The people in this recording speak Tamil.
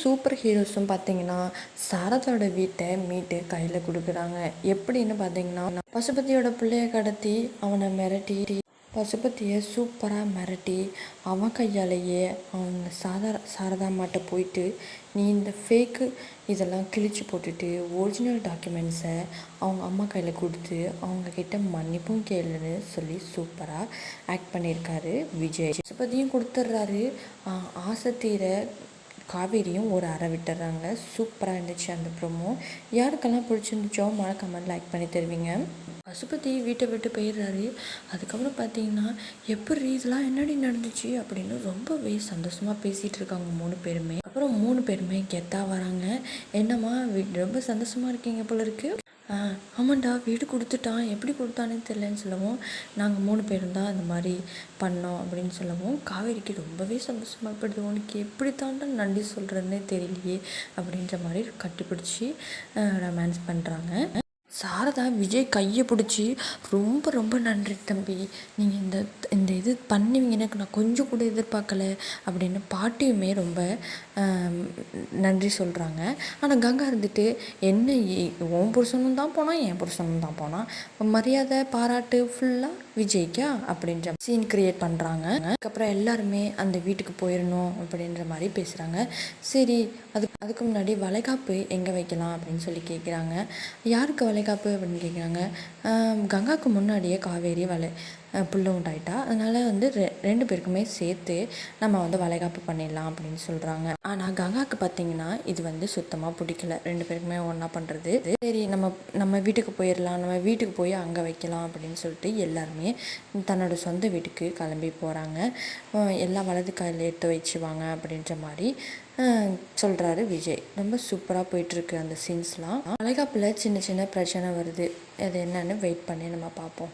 சூப்பர் ஹீரோஸும் பார்த்தீங்கன்னா சரதோட வீட்டை மீட்டு கையில் கொடுக்குறாங்க. எப்படின்னு பார்த்தீங்கன்னா பசுபதியோட பிள்ளைய கடத்தி அவனை மிரட்டி பசுபதியை சூப்பராக மிரட்டி அவன் கையாலேயே அவங்க சாதா சாரதாம்மாட்ட போயிட்டு நீ இந்த ஃபேக்கு இதெல்லாம் கிழிச்சு போட்டுட்டு ஒரிஜினல் டாக்குமெண்ட்ஸை அவங்க அம்மா கையில் கொடுத்து அவங்கக்கிட்ட மன்னிப்பும் கேளுன்னு சொல்லி சூப்பராக ஆக்ட் பண்ணியிருக்காரு விஜய். பசுபதியும் கொடுத்துட்றாரு. ஆசை தீர காவேரியும் ஒரு அறை விட்டுறாங்க. சூப்பராக இருந்துச்சு அந்த ப்ரோமோ யாருக்கெல்லாம் பிடிச்சிருந்துச்சோ மறக்காமல் லைக் பண்ணி தருவீங்க. பசுபதி வீட்டை விட்டு போயிடுறாரு. அதுக்கப்புறம் பார்த்தீங்கன்னா எப்படி இதெல்லாம் என்னடி நடந்துச்சு? அப்படின்னு ரொம்பவே சந்தோஷமாக பேசிகிட்டு இருக்காங்க மூணு பேருமே. அப்புறம் மூணு பேருமே கெத்தாக வராங்க. என்னம்மா வீ ரொம்ப சந்தோஷமாக இருக்கீங்க போல இருக்குது ஆமாண்டா வீடு கொடுத்துட்டான். எப்படி கொடுத்தானே தெரிலன்னு சொல்லவும் நாங்கள் மூணு பேரும் தான் இந்த மாதிரி பண்ணோம் அப்படின்னு சொல்லவும் காவேரிக்கு ரொம்பவே சந்தோஷமாக போயிடுது. உனக்கு எப்படி தாண்டா நன்றி சொல்கிறதுனே தெரியலையே அப்படின்ற மாதிரி கட்டிப்பிடிச்சி ரொமான்ஸ் பண்ணுறாங்க சாரதா விஜய் கையை பிடிச்சி ரொம்ப ரொம்ப நன்றி தம்பி. நீங்கள் இந்த இந்த இது பண்ணுவீங்கன்னு எனக்கு நான் கொஞ்சம் கூட எதிர்பார்க்கல அப்படின்னு பாட்டியுமே ரொம்ப நன்றி சொல்கிறாங்க ஆனால் கங்கா இருந்துட்டு என்ன உன் புருஷனும் தான் போனான் என் புருஷனும் தான் போனான். மரியாதை பாராட்டு ஃபுல்லாக விஜய்க்கா? அப்படின்ற சீன் கிரியேட் பண்ணுறாங்க அதுக்கப்புறம் எல்லாருமே அந்த வீட்டுக்கு போயிடணும் அப்படின்ற மாதிரி பேசுகிறாங்க சரி அதுக்கு அதுக்கு முன்னாடி வளைகாப்பு எங்கே வைக்கலாம் அப்படின்னு சொல்லி கேட்குறாங்க யாருக்கு வளைகாப்பு அப்படின்னு கேட்குறாங்க கங்காவுக்கு முன்னாடியே காவேரி வலை. புல்லு உண்டாயிட்டா அதனால் வந்து ரெ ரெண்டு பேருக்குமே சேர்த்து நம்ம வந்து வளைகாப்பு பண்ணிடலாம் அப்படின்னு சொல்கிறாங்க ஆனால் கங்காவுக்கு பார்த்தீங்கன்னா இது வந்து சுத்தமாக பிடிக்கல. ரெண்டு பேருக்குமே ஒன்றா பண்ணுறது சரி நம்ம நம்ம வீட்டுக்கு போயிடலாம். நம்ம வீட்டுக்கு போய் அங்கே வைக்கலாம் அப்படின்னு சொல்லிட்டு எல்லாருமே தன்னோட சொந்த வீட்டுக்கு கிளம்பி போகிறாங்க எல்லாம் வலது காயில் எடுத்து வச்சுவாங்க அப்படின்ற மாதிரி சொல்கிறாரு விஜய். ரொம்ப சூப்பராக போயிட்டுருக்கு அந்த சீன்ஸ்லாம் வளைகாப்பில் சின்ன சின்ன பிரச்சனை வருது. அது என்னன்னு வெயிட் பண்ணி நம்ம பார்ப்போம்.